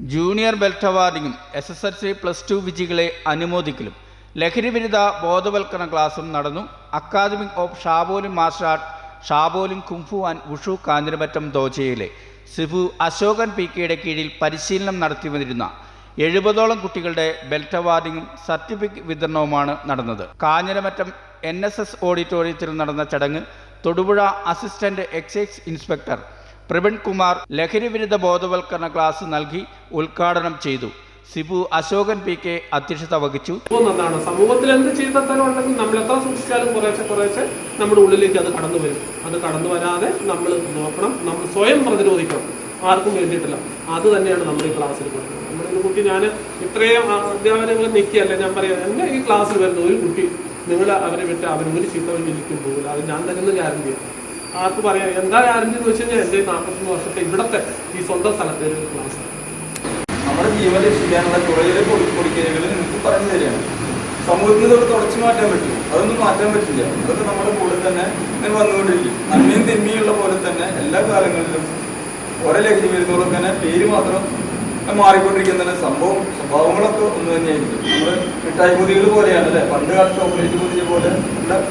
Junior belt അവാർഡിങ്ങും S S L C plus two വിജികളെ അനുമോദിക്കലും. ലഹരിവിരുദ്ധ ബോധവൽക്കരണ ക്ലാസും നടന്നു. Academic of Shaolin martial art Shaolin kung fu and wushu Kanjiramattom ദോജയിലെ sifu Ashokan P കെയുടെ കീഴിൽ പരിശീലനം നടത്തി വന്നിരുന്ന എഴുപതോളം കുട്ടികളുടെ ബെൽറ്റ് അവാർഡിങ്ങും സർട്ടിഫിക്കറ്റ് വിതരണവുമാണ് നടന്നത്. കാഞ്ഞിരമറ്റം എൻ എസ് എസ് ഓഡിറ്റോറിയത്തിൽ നടന്ന ചടങ്ങ് Thodupuzha assistant excise inspector Praveen Kumar ലഹരിവിരുദ്ധ ബോധവൽക്കരണ ക്ലാസ് നൽകി ഉദ്ഘാടനം ചെയ്തു. സിബു അശോകൻ പി കെ അധ്യക്ഷത വഹിച്ചു. നന്നാണ്? സമൂഹത്തിൽ എന്ത് ചെയ്താലും ഉണ്ടെങ്കിൽ നമ്മൾ എത്ര സൂക്ഷിച്ചാലും കുറേശ്ശെ കുറേശ്ശെ നമ്മുടെ ഉള്ളിലേക്ക് അത് കടന്നു വരും. അത് കടന്നു വരാതെ നമ്മൾ നോക്കണം. നമ്മൾ സ്വയം പ്രതിരോധിക്കണം. ആർക്കും വേണ്ടിയിട്ടില്ല. അത് തന്നെയാണ് നമ്മൾ ഈ ക്ലാസ്സിൽ കൊടുക്കുന്നത്. നമ്മുടെ കുട്ടി ഞാൻ ഇത്രയും അധ്യാപനങ്ങൾ നിൽക്കുകയല്ല ഞാൻ പറയാം. എന്നെ ഈ ക്ലാസ്സിൽ വരുന്ന ഒരു കുട്ടി നിങ്ങൾ അവരെ വിട്ട് അവരൊരു ചീത്ത വലിക്കും പോകില്ല അത് ഞാൻ തരുന്ന ഗ്യാരണ്ടിയാണ് ആർക്ക് പറയാം എന്താ എന്ന് വെച്ച് കഴിഞ്ഞാൽ എന്റെ നാൽപ്പത്തൊന്ന് വർഷത്തെ ഇവിടത്തെ ഈ സ്വന്തം സ്ഥലത്തെ ഒരു ക്ലാസ് നമ്മുടെ ജീവൻ രക്ഷിക്കാനുള്ള കുറേ പൊടിക്കലുകൾ നിങ്ങൾക്ക് പറഞ്ഞു തരികയാണ്. സമൂഹത്തിൽ നിന്ന് തുടച്ചു മാറ്റാൻ പറ്റും അതൊന്നും മാറ്റാൻ പറ്റില്ല. അതൊക്കെ നമ്മുടെ കൂടെ തന്നെ ഇങ്ങനെ വന്നുകൊണ്ടിരിക്കും. നന്മയും തിന്മയുള്ള പോലെ തന്നെ എല്ലാ കാലങ്ങളിലും ഓരോ ലഹരി വരുന്നവർക്ക് തന്നെ പേര് മാത്രം മാറിക്കൊണ്ടിരിക്കുന്ന സംഭവം സ്വഭാവങ്ങളൊക്കെ ഒന്ന് തന്നെയായിരിക്കും. നമ്മൾ മിഠായി പൊതികൾ പോലെയാണ് അല്ലേ പണ്ട് കാലത്ത് ചോക്ലേറ്റ് പൊതിയെ പോലെ എല്ലാം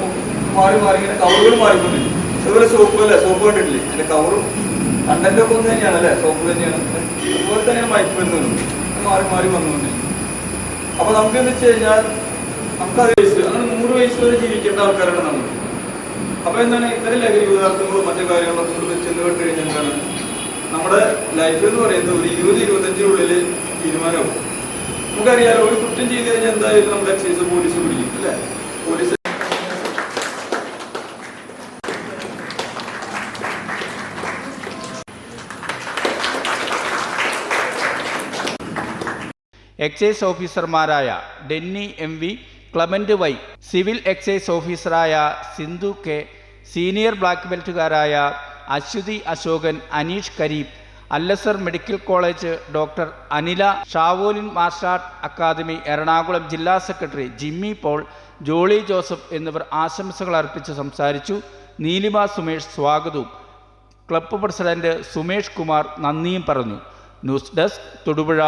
മാറി മാറി ഇങ്ങനെ കവറുകൾ മാറിക്കൊണ്ടിരിക്കും. അതുപോലെ സോപ്പ് അല്ലേ? സോപ്പ് കണ്ടിട്ടില്ലേ? അതിന്റെ കവറും കണ്ടന്റ് ഒക്കെ ഒന്ന് തന്നെയാണ് അല്ലേ? സോപ്പ് തന്നെയാണ്. അതുപോലെ തന്നെയാണ് മയക്കുമരുന്നുകളും ഇത് മാറി മാറി വന്നുകൊണ്ടിരിക്കും അപ്പൊ നമുക്ക് എന്ന് വെച്ച് കഴിഞ്ഞാൽ നമുക്ക് അത് വയസ്സ് അങ്ങനെ നൂറ് വയസ്സ് വരെ ജീവിക്കേണ്ട ആൾക്കാരാണ് നമ്മൾ. അപ്പൊ എന്താണ്? ഇത്തരം ലഹരി പദാർത്ഥങ്ങളും മറ്റു കാര്യങ്ങളൊക്കെ കൊണ്ട് ചെന്ന് കണ്ടു കഴിഞ്ഞാൽ എന്താണ്? നമ്മുടെ ലൈഫ് എന്ന് പറയുന്നത് ഒരു ഇരുപത് ഇരുപത്തഞ്ചിനുള്ളിൽ തീരുമാനമാവും. നമുക്കറിയാലോ ഒരു കുറ്റം ചെയ്ത് കഴിഞ്ഞാൽ എന്തായാലും നമ്മുടെ എക്സൈസ് പോലീസ് പിടിക്കും അല്ലേ? പോലീസ് എക്സൈസ് ഓഫീസർമാരായ Denny M V Clement Y civil excise ഓഫീസറായ Sindhu K senior black ബെൽറ്റുകാരായ Aswathy Ashokan Aneesh Kareem Al Azhar medical college doctor Anila Shaolin martial art academy Ernakulam ജില്ലാ സെക്രട്ടറി ജിമ്മി പോൾ ജോളി ജോസഫ് എന്നിവർ ആശംസകൾ അർപ്പിച്ച് സംസാരിച്ചു. നീലിമ സുമേഷ് സ്വാഗതവും. ക്ലബ്ബ് പ്രസിഡന്റ് സുമേഷ് കുമാർ നന്ദിയും പറഞ്ഞു. News desk Thodupuzha.